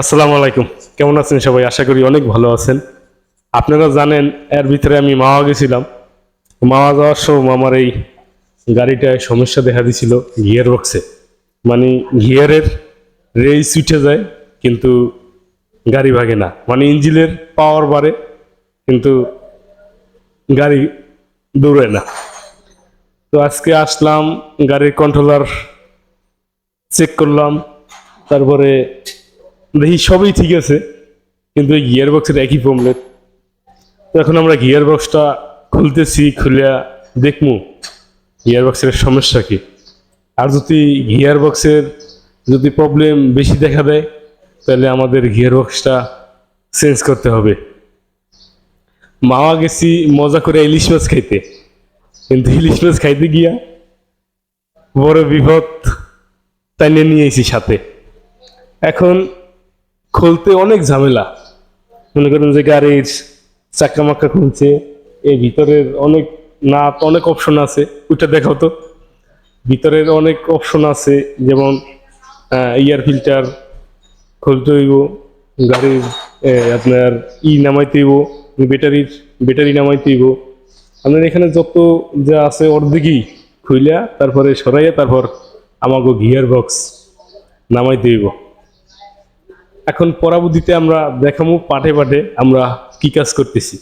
আসসালামু আলাইকুম। কেমন আছেন সবাই? আশা করি অনেক ভালো আছেন। আপনারা জানেন, এর ভিতরে আমি মাওয়া গেছিলাম। মাওয়া যাওয়ার সময় আমার এই গাড়িটায় সমস্যা দেখা দিছিল গিয়ার বক্সে। মানে গিয়ারের রেস উঠে যায়, কিন্তু গাড়ি ভাগে না। মানে ইঞ্জিনের পাওয়ার বাড়ে, কিন্তু গাড়ি দৌড়ায় না। তো আজকে আসলাম, গাড়ির কন্ট্রোলার চেক করলাম। তারপরে দেখি সবই ঠিক আছে, কিন্তু এই গিয়ার বক্সের একই প্রবলেম এখন আমরা গিয়ার বক্সটা খুলতেছি, খুলিয়া দেখমু গিয়ার বক্সের সমস্যা কি। আর যদি গিয়ার বক্সের যদি প্রবলেম বেশি দেখা দেয়, তাহলে আমাদের গিয়ার বক্সটা চেঞ্জ করতে হবে। মাওয়া গেছি মজা করে ইলিশ মাছ খাইতে। কিন্তু ইলিশ মাছ খাইতে গিয়া বড় বিপদ তাই নিয়ে এসেছি সাথে। এখন খুলতে অনেক ঝামেলা। মনে করেন যে গাড়ির চাক্কা মাক্কা খুলছে এই ভিতরের অনেক না অনেক অপশন আছে, ওইটা দেখাও তো। ভিতরের অনেক অপশন আছে, যেমন ইয়ার ফিল্টার খুলতে হইব গাড়ির আপনার ই নামাইতে হইব ব্যাটারির ব্যাটারি নামাইতে হইব। আপনার এখানে যত যা আছে অর্ধেকই খুইলা, তারপরে সরাইয়া তারপর আমাকে গিয়ার বক্স নামাইতে হইব। এখন পরাবুদ্ধিতে আমরা দেখামু পাঠে পাঠে আমরা কি কাজ করতেছি।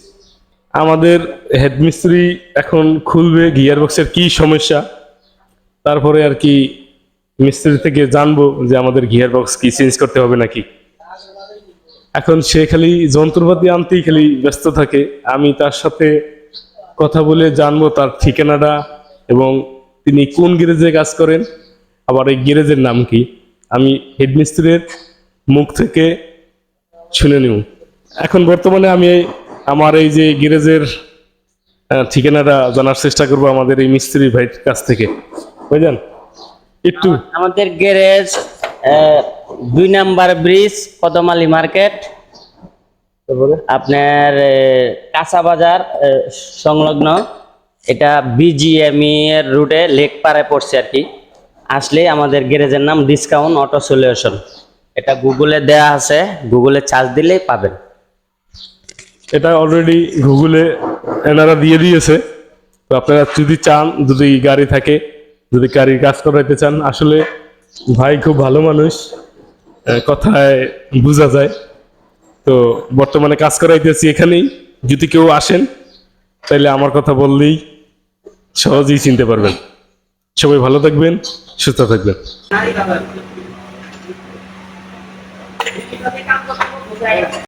আমাদের হেডমিস্ত্রি এখন খুলবে গিয়ার বক্সের কি সমস্যা, তারপরে আর কি মিস্ত্রি থেকে জানব যে আমাদের গিয়ার বক্স কি চেঞ্জ করতে হবে নাকি। এখন সে খালি যন্ত্রপাতি আনতেই খালি ব্যস্ত থাকে, আমি তার সাথে কথা বলে জানব তার ঠিকানাটা এবং তিনি কোন গ্যারেজে কাজ করেন, আবার এই গ্যারেজের নাম কি। আমি হেডমিস্ত্রির মুখ থেকে শুনে নিব এখন বর্তমানে আমি আমার এই যে গ্যারেজের ঠিকানাটা জানার চেষ্টা করব আমাদের এই মিস্ত্রি ভাইয়ের কাছ থেকে। বুঝলেন একটু আমাদের গ্যারেজ দুই নাম্বার ব্রিজ কদমালি মার্কেট। আপনার কাঁচা বাজার সংলগ্ন। এটা বিজিএমই এর রুটে লেক পাড়ে পড়ছে আর কি। আসলে আমাদের গ্যারেজের নাম ডিসকাউন্ট অটো সলিউশন। এটা গুগলে দেয়া আছে। গুগলে চার্জ দিলেই পাবেন। এটা অলরেডি গুগলে এনারা দিয়ে দিয়েছে। তো আপনারা যদি চান, যদি গাড়ি থাকে, যদি গাড়ির কাজ করাইতে চান, আসলে ভাই খুব ভালো মানুষ কথায় বোঝা যায়। তো বর্তমানে কাজ করাইতেছি এখানেই। যদি কেউ আসেন তাহলে আমার কথা বললেই সহজেই চিনতে পারবেন। সবাই ভালো থাকবেন, সুস্থ থাকবেন। 你昨天刚喝了一壶水